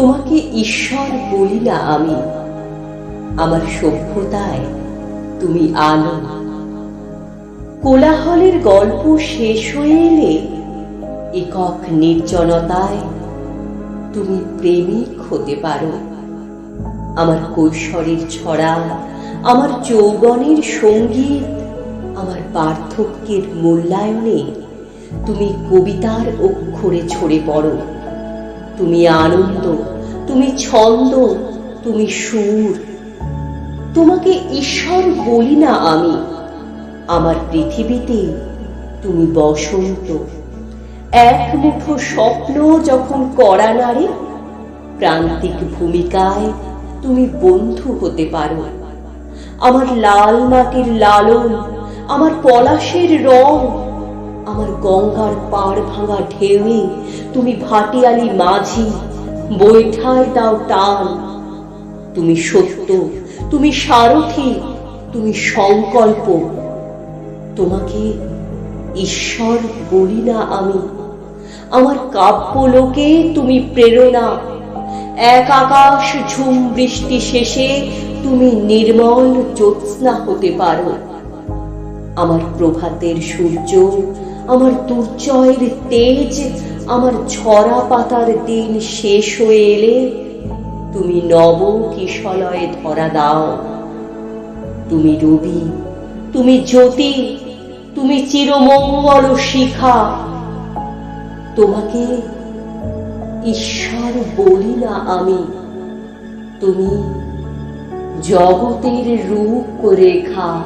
তোমাকে ঈশ্বর বলি না আমি, আমার সভ্যতায় তুমি আলো। কোলাহলের গল্প শেষ হয়ে এলে একক নির্জনতায় তুমি প্রেমিক হতে পারো। আমার কৈশোরের ছড়া, আমার যৌবনের সংগীত, আমার পার্থক্যের মূল্যায়নে তুমি কবিতার অক্ষরে ছড়ে পড়ো। তুমি আনন্দ তুমি ছন্দ, তুমি সুর। তোমাকে ঈশ্বর বলি না আমি। আমার পৃথিবীতে তুমি বসন্ত। এক মুঠো স্বপ্ন যখন করা নারে প্রান্তিক ভূমিকায় তুমি বন্ধু হতে পারো। আমার লাল মাটির লালন, আমার পলাশের রং, আমার গঙ্গার পাড় ভাঙা ঢেউয়ে তুমি ভাটিয়ালি মাঝি বৈঠায় দাও টান। তুমি সত্য, তুমি সারথি, তুমি সংকল্প। তোমাকে ঈশ্বর বলি না আমি। আমার কাব্য লোকে তুমি প্রেরণা। এক আকাশ ঝুম বৃষ্টি শেষে তুমি নির্মল জ্যোৎস্না হতে পারো। আমার প্রভাতের সূর্য আমার দুর্জয়ের তেজ, আমার ঝরা পাতার দিন শেষ হয়ে এলে তুমি নব কিশলয়ে ধরা দাও। তুমি রবি, তুমি জ্যোতি, তুমি চিরমঙ্গল শিখা। তোমাকে ঈশ্বর বলি না আমি। তুমি জগতের রূপ রেখা।